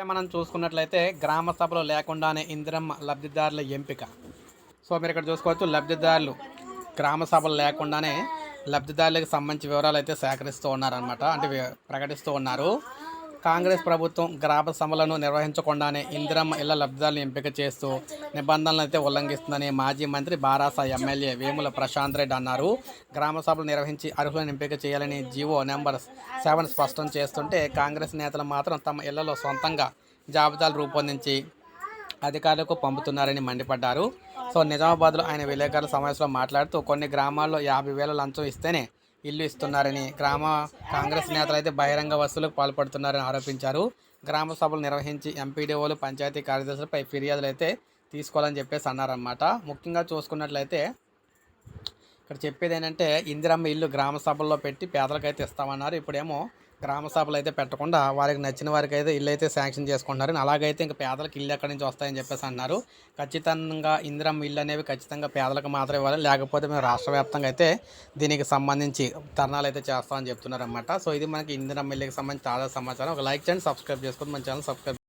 ఇప్పుడే మనం చూసుకున్నట్లయితే గ్రామ సభలో లేకుండానే ఇందిరమ్మ లబ్ధిదారుల ఎంపిక. సో మీరు ఇక్కడ చూసుకోవచ్చు లబ్ధిదారులు గ్రామ సభలు లేకుండానే లబ్ధిదారులకు సంబంధించి వివరాలు అయితే సేకరిస్తూ ఉన్నారనమాట అంటే ప్రకటిస్తూ ఉన్నారు. కాంగ్రెస్ ప్రభుత్వం గ్రామ సభలను నిర్వహించకుండానే ఇందిరమ్మ ఇళ్ళ లబ్ధిదారులను ఎంపిక చేస్తూ నిబంధనలు అయితే ఉల్లంఘిస్తుందని మాజీ మంత్రి బారాస ఎమ్మెల్యే వేముల ప్రశాంత్ రెడ్డి అన్నారు. గ్రామ సభలు నిర్వహించి అర్హులను ఎంపిక చేయాలని జీవో నెంబర్ సెవెన్ స్పష్టం చేస్తుంటే కాంగ్రెస్ నేతలు మాత్రం తమ ఇళ్ళలో సొంతంగా జాబితాలు రూపొందించి అధికారులకు పంపుతున్నారని మండిపడ్డారు. సో నిజామాబాద్లో ఆయన విలేకరుల సమావేశంలో మాట్లాడుతూ కొన్ని గ్రామాల్లో యాభై వేల లంచం ఇస్తేనే ఇల్లు ఇస్తున్నారని గ్రామ కాంగ్రెస్ నేతలు అయితే బహిరంగ వసూలకు పాల్పడుతున్నారని ఆరోపించారు. గ్రామ సభలు నిర్వహించి ఎంపీడీఓలు పంచాయతీ కార్యదర్శులపై ఫిర్యాదులు అయితే తీసుకోవాలని చెప్పేసి అన్నారన్నమాట. ముఖ్యంగా చూసుకున్నట్లయితే ఇక్కడ చెప్పేది ఏంటంటే ఇందిరమ్మ ఇల్లు గ్రామ సభల్లో పెట్టి పేదలకైతే ఇస్తామన్నారు. ఇప్పుడేమో గ్రామ సభలు అయితే పెట్టకుండా వారికి నచ్చిన వారికి అయితే ఇల్లు అయితే శాంక్షన్ చేసుకుంటున్నారు. అలాగైతే ఇంకా పేదలకు ఇల్లు ఎక్కడి నుంచి వస్తాయని చెప్పేసి అన్నారు. ఖచ్చితంగా ఇందిరం ఇల్లు అనేవి ఖచ్చితంగా పేదలకు మాత్రమే ఇవ్వాలి. లేకపోతే మేము రాష్ట్ర వ్యాప్తంగా అయితే దీనికి సంబంధించి ధర్నాలు అయితే చేస్తామని చెప్తున్నారు అన్నమాట సో ఇది మనకి ఇందిరం ఇల్లుకి సంబంధించి తాజా సమాచారం. ఒక లైక్ చేయండి సబ్స్క్రైబ్ చేసుకుని మన ఛానల్ సబ్స్క్రైబ్